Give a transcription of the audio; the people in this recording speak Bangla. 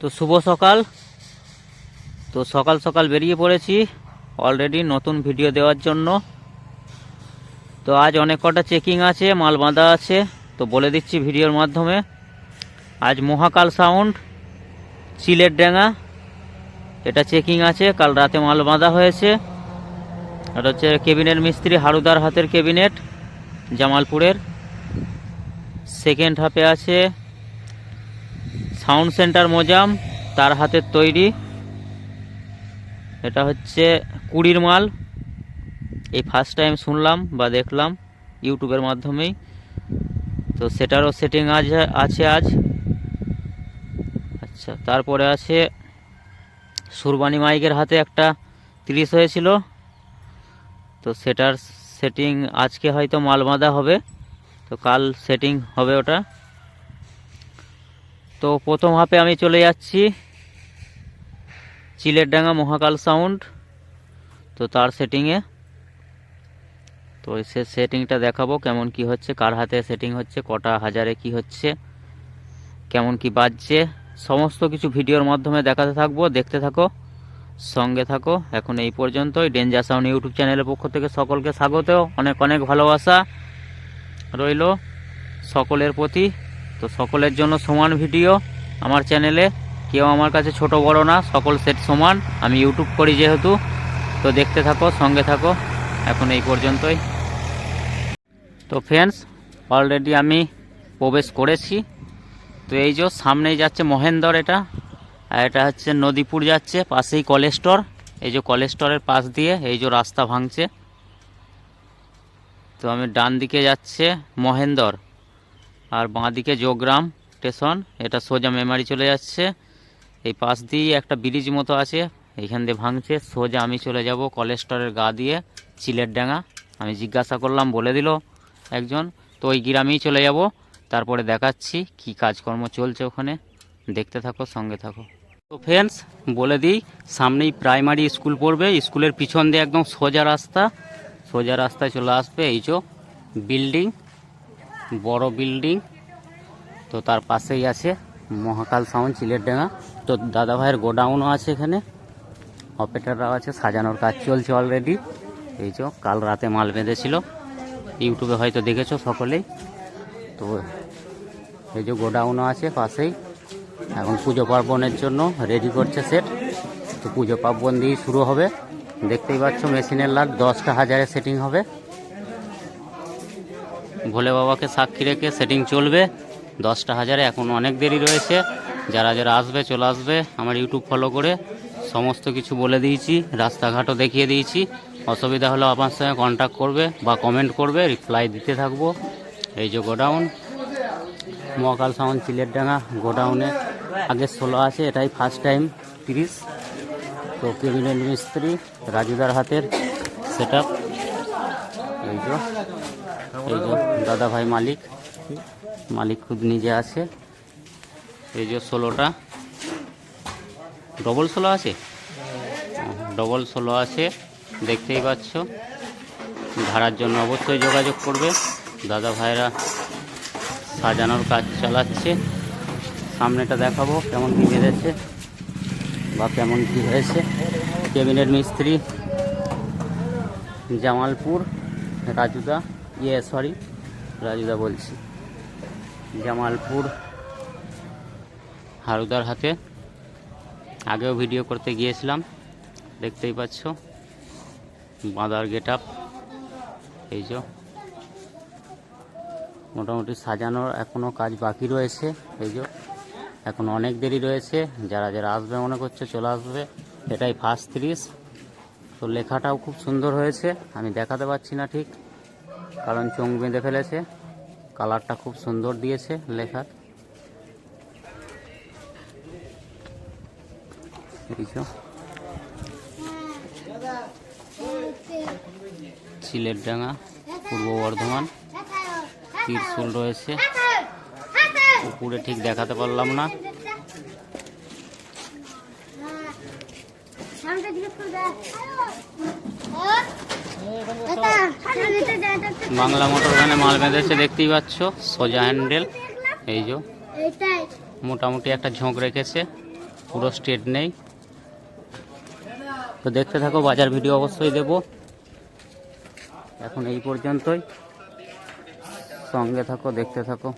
তো শুভ সকাল। তো সকাল সকাল বেরিয়ে পড়েছি অলরেডি নতুন ভিডিও দেওয়ার জন্য। তো আজ অনেক কটা চেকিং আছে, মাল বাঁধা আছে, তো বলে দিচ্ছি ভিডিওর মাধ্যমে। আজ মহাকাল সাউন্ড চিলের ডেঙ্গা, এটা চেকিং আছে, কাল রাতে মাল বাঁধা হয়েছে। আর হচ্ছে কেবিনেট মিস্ত্রি হারুদার হাতের কেবিনেট জামালপুরের। সেকেন্ড হাফে আছে। সাউন্ড সেন্টার মোজাম, তার হাতের তৈরি। এটা হচ্ছে কুড়ির মাল। এই ফার্স্ট টাইম শুনলাম বা দেখলাম ইউটিউবের মাধ্যমেই। তো সেটারও সেটিং আজ, আছে আজ। আচ্ছা তারপরে আছে সুরবানি মাইকের হাতে একটা তিরিশ হয়েছিল। তো সেটার সেটিং আজকে হয়তো মাল বাঁধা হবে। তো কাল সেটিং হবে ওটা। তো প্রথম হাফে আমি চলে যাচ্ছি চিলের ডাঙ্গা মহাকাল সাউন্ড, তো তার সেটিংয়ে তো সে সেটিংটা দেখাবো কেমন কি হচ্ছে, কার হাতে সেটিং হচ্ছে, কটা হাজারে কি হচ্ছে, কেমন কি বাজছে। সমস্ত কিছু ভিডিওর মাধ্যমে দেখাতে থাকব, দেখতে থাকো, সঙ্গে থাকো। এখন এই পর্যন্তই। ডেঞ্জার সাউন্ড ইউটিউব চ্যানেলের পক্ষ থেকে সকলকে স্বাগত অনেক অনেক ভালোবাসা রইল সকলের প্রতি। তো সকলের জন্য সমান ভিডিও আমার চ্যানেলে। কেউ আমার কাছে ছোট বড় না, সকল সেট সমান। আমি ইউটিউব করি যেহেতু। তো দেখতে থাকো, সঙ্গে থাকো। এখন এই পর্যন্তই। তো ফ্রেন্ডস অলরেডি আমি প্রবেশ করেছি। তো এই যে সামনেই যাচ্ছে মহেন্দ্র এটা। আর এটা হচ্ছে নদীপুর যাচ্ছে, পাশেই কলেস্টর। এই যে কলেস্টরের পাশ দিয়ে এই যে রাস্তা ভাঙছে। তো আমি ডান দিকে যাচ্ছে মহেন্দ্র আর বাঁ দিকে যোগগ্রাম স্টেশন, এটা সোজা মেমারি চলে যাচ্ছে। এই পাশ দিয়ে একটা ব্রিজ মতো আছে, এইখান দিয়ে ভাঙছে, সোজা আমি চলে যাব কলেস্টরের গা দিয়ে চিলের ডাঙা আমি জিজ্ঞাসা করলাম, বলে দিল একজন, তো ওই গ্রামেই চলে যাব, তারপরে দেখাচ্ছি কি কাজকর্ম চলছে ওখানে। দেখতে থাকো, সঙ্গে থাকো। তো ফ্রেন্ডস বলে দিই, সামনেই প্রাইমারি স্কুল পড়বে স্কুলের পিছন দিয়ে একদম সোজা রাস্তা, সোজা রাস্তায় চলে আসবে, এই যে বিল্ডিং বড় বিল্ডিং, তো তার পাশেই আছে মহাকাল সাউন্ড চিলের ডাঙা তো দাদা ভাইয়ের গোডাউনও আছে এখানে। অপারেটাররাও আছে, সাজানোর কাজ চলছে অলরেডি এই যে কাল রাতে মাল বেঁধেছিল। ইউটিউবে হয়তো দেখেছ সকলেই। তো এই যে গোডাউনও আছে পাশেই। এখন পুজো পার্বণের জন্য রেডি করছে সেট তো পুজো পার্বণ দিয়েই শুরু হবে। দেখতেই পাচ্ছ মেশিনের লাট দশটা হাজারে সেটিং হবে। ভোলে বাবাকে সাক্ষী রেখে সেটিং চলবে। দশটা হাজারে এখন অনেক দেরি রয়েছে। যারা যারা আসবে, চলে আসবে, আমার ইউটিউব ফলো করে সমস্ত কিছু বলে দিয়েছি, রাস্তাঘাটও দেখিয়ে দিয়েছি। অসুবিধা হলে আমার সঙ্গে কন্ট্যাক্ট করবে বা কমেন্ট করবে রিপ্লাই দিতে থাকব। এই যে গোডাউন, মহাকাল সাউন্ড চিলেরডাঙ্গা গোডাউনে। আগে ষোলো আছে, এটাই ফার্স্ট টাইম তিরিশ। তো কেবিনেট মিস্ত্রি, রাজুদার হাতের সেট এই যে। দাদা ভাই মালিক মালিক খুব নিজে আছে। এই যে ষোলোটা। ডবল ষোলো আছে? ডবল ষোলো আছে, দেখতেই পাচ্ছ। ভাড়ার জন্য অবশ্যই যোগাযোগ করবে। দাদা ভাইরা সাজানোর কাজ চালাচ্ছে। সামনেটা দেখাবো কেমন কী বেঁধেছে বা কেমন কী হয়েছে। ক্যাবিনেট মিস্ত্রি জামালপুর, রাজুদা। ইয়ে সরি রাজুদা বলছি। জামালপুর, হারুদার হাতে। আগেও ভিডিও করতে গিয়েছিলাম, দেখতেই পাচ্ছ। বাঁধার গেট আপ এই যে। মোটামুটি সাজানোর এখনও কাজ বাকি রয়েছে, এই যে। এখন অনেক দেরি রয়েছে, যারা যারা আসবে মনে করছে চলে আসবে। এটাই ফার্স্ট তিরিশ তো লেখাটাও খুব সুন্দর হয়েছে, আমি দেখাতে পারছি না ঠিক। কারণ চোখ বেঁধে ফেলেছে। কালারটা খুব সুন্দর দিয়েছে লেখার। সিলেট ডাঙ্গা, পূর্ব বর্ধমান, ত্রিশুল রয়েছে। উপরে ঠিক দেখাতে পারলাম না। বাংলা মোটর ভ্যানে মাল বেঁধেছে দেখতেই পাচ্ছ সোজা হ্যান্ডেল। এই যে মোটামুটি একটা ঝোঁক রেখেছে পুরো স্টেট নেই। তো দেখতে থাকো বাজার ভিডিও অবশ্যই দেব। এখন এই পর্যন্তই। সঙ্গে থাকো দেখতে থাকো।